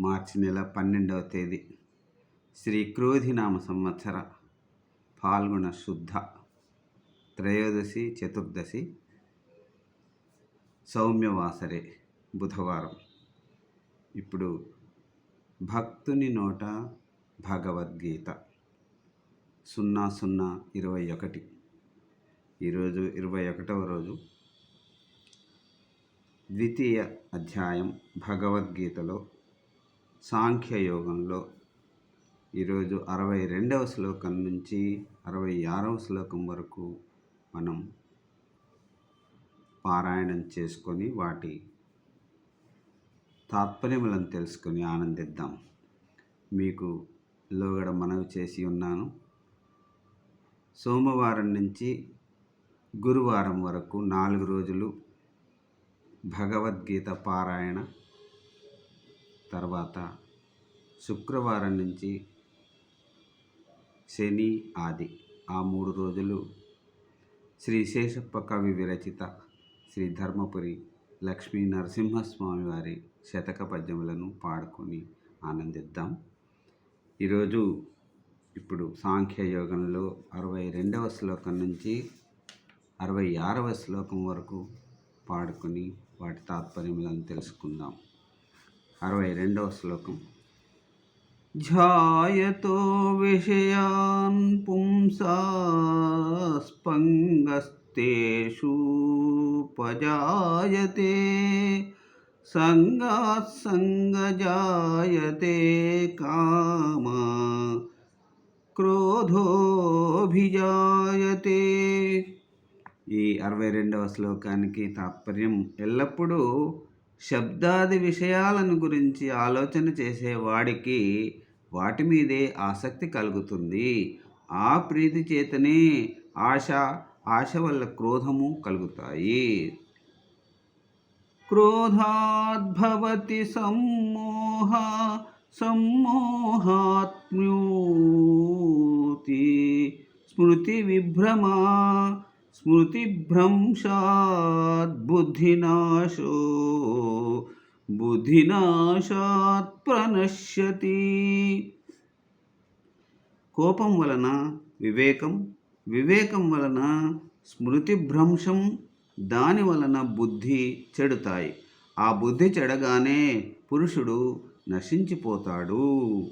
మార్చి నెల పన్నెండవ తేదీ. శ్రీ క్రోధినామ సంవత్సర పాల్గొన శుద్ధ త్రయోదశి చతుర్దశి సౌమ్యవాసరే బుధవారం. ఇప్పుడు భక్తుని నోట భగవద్గీత సున్నా సున్నా ఇరవై ఒకటి. ఈరోజు ఇరవై ఒకటవ రోజు. ద్వితీయ అధ్యాయం భగవద్గీతలో సాంఖ్యయోగంలో ఈరోజు అరవై రెండవ శ్లోకం నుంచి అరవై ఆరవ శ్లోకం వరకు మనం పారాయణం చేసుకొని వాటి తాత్పర్యములను తెలుసుకొని ఆనందిద్దాం. మీకు లోగడ మనవి చేసి ఉన్నాను. సోమవారం నుంచి గురువారం వరకు నాలుగు రోజులు భగవద్గీత పారాయణ తర్వాత శుక్రవారం నుంచి శని ఆది. ఆ మూడు రోజులు శ్రీ శేషప్ప కవి విరచిత శ్రీ ధర్మపురి లక్ష్మీ నరసింహస్వామి వారి శతక పద్యములను పాడుకొని ఆనందిద్దాం. ఈరోజు ఇప్పుడు సాంఖ్యయోగంలో అరవై రెండవ శ్లోకం నుంచి అరవై ఆరవ శ్లోకం వరకు పాడుకొని వాటి తాత్పర్యములను తెలుసుకుందాం. అరవై రెండవ శ్లోకం. ఝాయతో విషయాన్ పుంసాస్పంగస్తేషు పజాయతే సంగాత్ సంగజాయతే కామా క్రోధోభిజాయతే. ఈ అరవై రెండవ శ్లోకానికి తాత్పర్యం ఎల్లప్పుడూ శబ్దాది విషయాలను గురించి ఆలోచన చేసేవాడికి వాటి మీదే ఆసక్తి కలుగుతుంది. ఆ ప్రీతి చేతనే ఆశ ఆశ వల్ల క్రోధము కలుగుతాయి. క్రోధాద్భవతి సమ్మోహ సమ్మోహాత్మ్యూతి స్మృతి విభ్రమా స్మృతిభ్రంశాత్ బుద్ధినాశో బుద్ధినాశాత్ ప్రణశ్యతి కోపం వలన వివేకం వివేకం వలన స్మృతిభ్రంశం దాని వలన బుద్ధి చెడుతాయి. ఆ బుద్ధి చెడగానే పురుషుడు నశించిపోతాడు.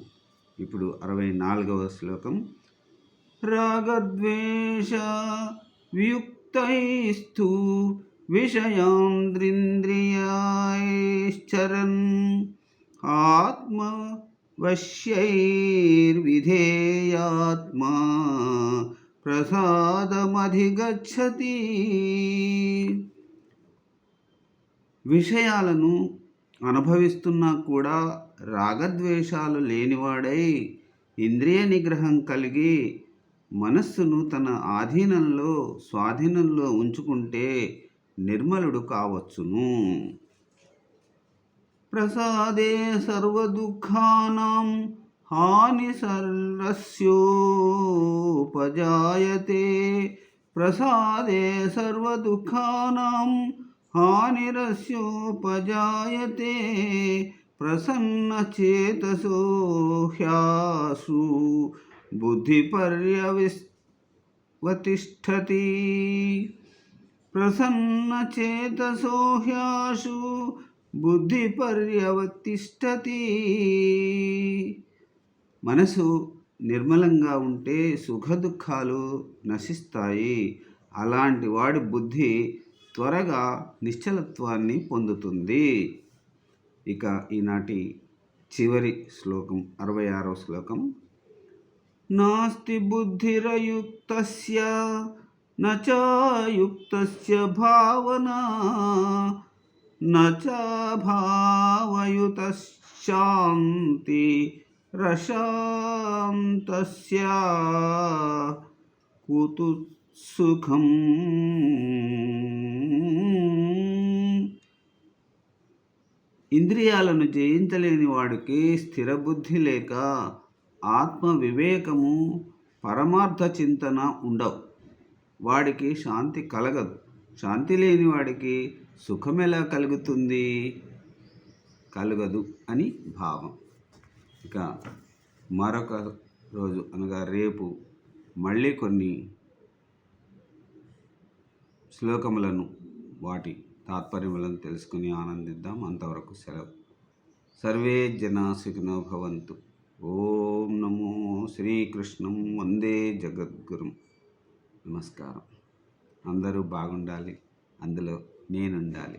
ఇప్పుడు అరవై నాలుగవ శ్లోకం. రాగద్వేష వియుక్తైస్తు విషయాంద్రింద్రియాశ్చరన్ ఆత్మవశ్యైర్విధేయాత్మా ప్రసాదమధిగచ్చతి. విషయాలను అనుభవిస్తున్నా కూడా రాగద్వేషాలు లేనివాడై ఇంద్రియ నిగ్రహం కలిగి మనస్సును తన ఆధీనంలో స్వాధీనంలో ఉంచుకుంటే నిర్మలుడు కావచ్చును. ప్రసాదే సర్వదుఃఖానాం హాని సర్వస్యోపజాయతే. ప్రసాదే సర్వదుఃఖానాం హానిరస్యోపజాయతే ప్రసన్నచేతసో హ్యాసు బుద్ధిపర్యవివతిష్టతి ప్రసన్నచేతసో బుద్ధి బుద్ధిపర్యవతిష్టతి మనసు నిర్మలంగా ఉంటే సుఖ దుఃఖాలు నశిస్తాయి. అలాంటి వాడి బుద్ధి త్వరగా నిశ్చలత్వాన్ని పొందుతుంది. ఇక ఈనాటి చివరి శ్లోకం అరవై ఆరవ శ్లోకం. నాస్తి బుద్ధిరయుక్తస్య నచాయుక్తస్య భావనా నచ భావయుత శాంతి రశాంతస్య కుతు సుఖం ఇంద్రియాలను జయించలేని వాడికి స్థిరబుద్ధి లేక ఆత్మ వివేకము పరమార్థ చింతన ఉండవు. వాడికి శాంతి కలగదు. శాంతి లేని వాడికి సుఖం ఎలా కలుగుతుంది? కలగదు అని భావం. ఇక మరొక రోజు అనగా రేపు మళ్ళీ కొన్ని శ్లోకములను వాటి తాత్పర్యములను తెలుసుకుని ఆనందిద్దాం. అంతవరకు సెలవు. సర్వే జనా సుఖినో భవంతు. ఓం నమో శ్రీకృష్ణం వందే జగద్గురు. నమస్కారం. అందరూ బాగుండాలి. అందులో నేనుండాలి.